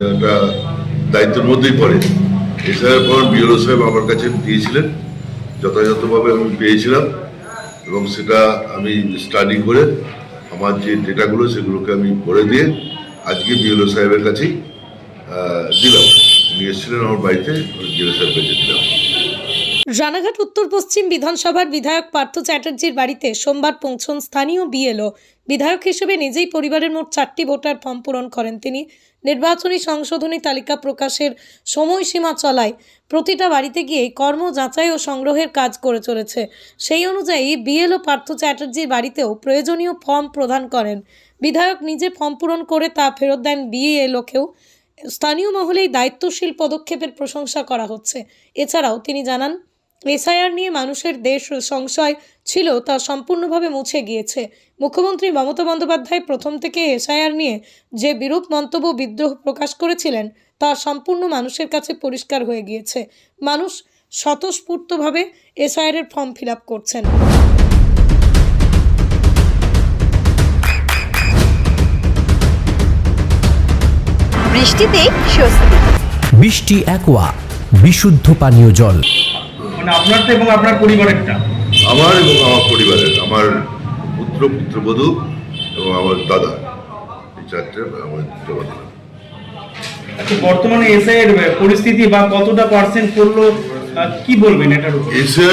একটা দায়িত্বের মধ্যেই পড়ে। এছাড়া পর বিএলও সাহেব আমার কাছে দিয়েছিলেন, যথাযথভাবে আমি পেয়েছিলাম এবং সেটা আমি স্টাডি করে আমার যে ডেটাগুলো সেগুলোকে আমি পড়ে দিয়ে আজকে বিএলও সাহেবের কাছেই দিলাম। উনি এসেছিলেন আমার বাড়িতে বিএলও সাহেবকে দিলাম। রানাঘাট উত্তর পশ্চিম বিধানসভার বিধায়ক পার্থ চ্যাটার্জির বাড়িতে সোমবার পৌঁছন স্থানীয় বিএলও। বিধায়ক হিসেবে নিজেই পরিবারের মোট চারটি ভোটার ফর্ম পূরণ করেন তিনি। নির্বাচনী সংশোধনী তালিকা প্রকাশের সময়সীমা চলায় প্রতিটা বাড়িতে গিয়ে কর্ম যাচাই ও সংগ্রহের কাজ করে চলেছে। সেই অনুযায়ী বিএলও পার্থ চ্যাটার্জির বাড়িতেও প্রয়োজনীয় ফর্ম প্রদান করেন। বিধায়ক নিজে ফর্ম পূরণ করে তা ফেরত দেন বিএলওকেও। স্থানীয় মহলেই দায়িত্বশীল পদক্ষেপের প্রশংসা করা হচ্ছে। এছাড়াও তিনি জানান এসআইআর নিয়ে মানুষের দেশ সংশয় ছিল তা সম্পূর্ণভাবে মুছে গিয়েছে। মুখ্যমন্ত্রী মমতা বন্দ্যোপাধ্যায় প্রথম থেকে এসআইআর নিয়ে যে বিরূপ মন্তব্য বিদ্রোহ প্রকাশ করেছিলেন তা সম্পূর্ণ মানুষের কাছে পরিষ্কার হয়ে গিয়েছে। মানুষ স্বতঃস্ফূর্তভাবে এসআইআর এর ফর্ম ফিল আপ করছেন। বৃষ্টিতে স্বস্তি। বৃষ্টি অ্যাকোয়া বিশুদ্ধ পানীয় জল। মানে আপনারটা এবং আপনার পরিবারেরটা? আমার এবং আমার পরিবারের আমার পুত্র পুত্রবধূ এবং আমার দাদা। এই চারটে আমার আচ্ছা বর্তমানে এসআই এর পরিস্থিতি বা কতটা পার্সেন্ট করল কি বলবেন এটার উপর?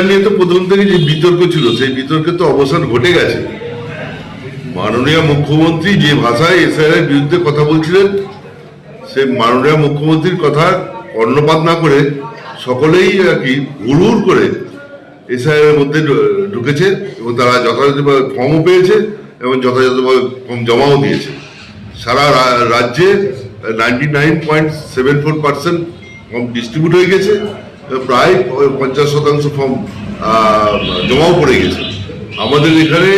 নিয়ে তো প্রথম থেকে যে বিতর্ক ছিল সেই বিতর্কের তো অবসান ঘটে গেছে। মাননীয় মুখ্যমন্ত্রী যে ভাষায় এসআইআর বিরুদ্ধে কথা বলছিলেন সে মাননীয় মুখ্যমন্ত্রীর কথা কর্ণপাত না করে সকলেই আর কি হুড় করে এসআইআর মধ্যে ঢুকেছে এবং তারা যথাযথভাবে ফর্মও পেয়েছে এবং যথাযথভাবে ফর্ম জমাও দিয়েছে। সারা রাজ্যে ninety nine point seven four percent form distribute হয়ে গেছে প্রায় পঞ্চাশ শতাংশ ফর্ম জমাও পড়ে গেছে। আমাদের এখানে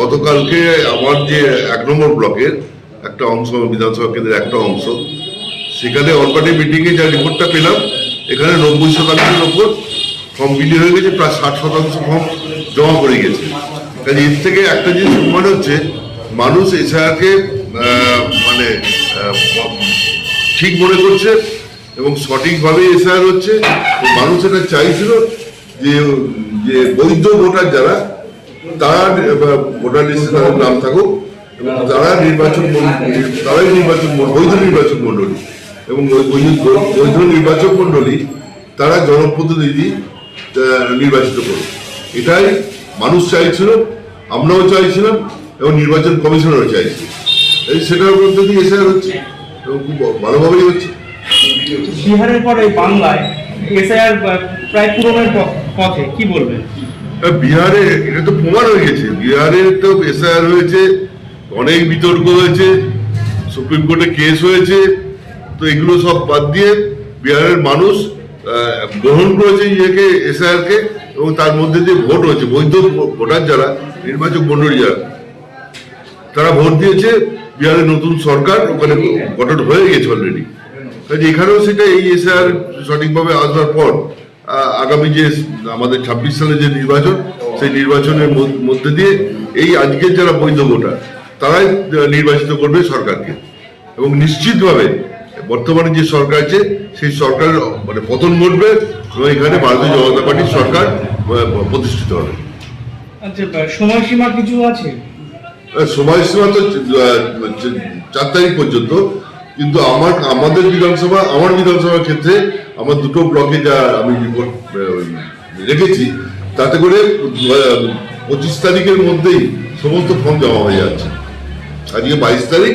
গতকালকে আমার যে এক নম্বর ব্লকের একটা অংশ, বিধানসভা কেন্দ্রের একটা অংশ, সেখানে অনপার্টি মিটিংয়ে যা রিপোর্টটা পেলাম এখানে নব্বই শতাংশের ওপর ফর্ম বিলি হয়ে গেছে, প্রায় ষাট শতাংশ ফর্ম জমা পড়ে গেছে। কাজে এর থেকে একটা জিনিস প্রমাণ হচ্ছে, মানুষ এসআরকে মানে ঠিক মনে করছে এবং সঠিকভাবে এসআর হচ্ছে। মানুষ এটা চাইছিল যে যে বৈধ ভোটার যারা, তারা ভোটার লিস্টে তাদের নাম থাকুক এবং তারা নির্বাচন মন- তারাই নির্বাচন মন- বৈধ নির্বাচন মণ্ডলী এবং বৈধ নির্বাচন মণ্ডলী তারা জনপ্রতিনিধি নির্বাচিত করুক। এটাই মানুষ চাইছিল আমরাও চাইছিলাম এবং নির্বাচন কমিশনারও চাইছিল এই সেটার উপর দিয়ে এসে হচ্ছে এবং খুব ভালোভাবেই হচ্ছে। বিহারের পরে বাংলায় প্রায় পথে কি বলবেন? বিহারে এটা তো প্রমাণ হয়ে গেছে। বিহারে তো এসআইআর হয়েছে অনেক বিতর্ক হয়েছে সুপ্রিম কোর্টে কেস হয়েছে তো এগুলো সব বাদ দিয়ে বিহারের মানুষ গ্রহণ করেছে ইয়েকে এসআইআর কে এবং তার মধ্যে যে ভোট হয়েছে। বৈধ ভোটার যারা, নির্বাচক মন্ডলী যারা, তারা ভোট দিয়েছে বিহারের নতুন সরকার, ওখানে গঠন হয়ে গেছে অলরেডি কাজে এখানেও সেটা এই এসআর সঠিকভাবে আসবার পর আগামী যে আমাদের ছাব্বিশ সালে যে নির্বাচন, সেই নির্বাচনের মধ্যে দিয়ে এই আজকের যারা বৈধ ভোটার, তারাই নির্বাচিত করবে সরকারকে। এবং নিশ্চিতভাবে বর্তমানে যে সরকার আছে সেই সরকারের মানে পতন ঘটবে এবং এখানে ভারতীয় জনতা পার্টির সরকার প্রতিষ্ঠিত হবে। আচ্ছা সময়সীমা কিছু আছে? সময়সীমা তো চার তারিখ পর্যন্ত কিন্তু আমার আমাদের বিধানসভা আমার বিধানসভার ক্ষেত্রে আমার দুটো ব্লকে যা আমি রিপোর্ট রেখেছি তাতে করে পঁচিশ তারিখের মধ্যেই সমস্ত ফর্ম জমা হয়ে যাচ্ছে। আজকে বাইশ তারিখ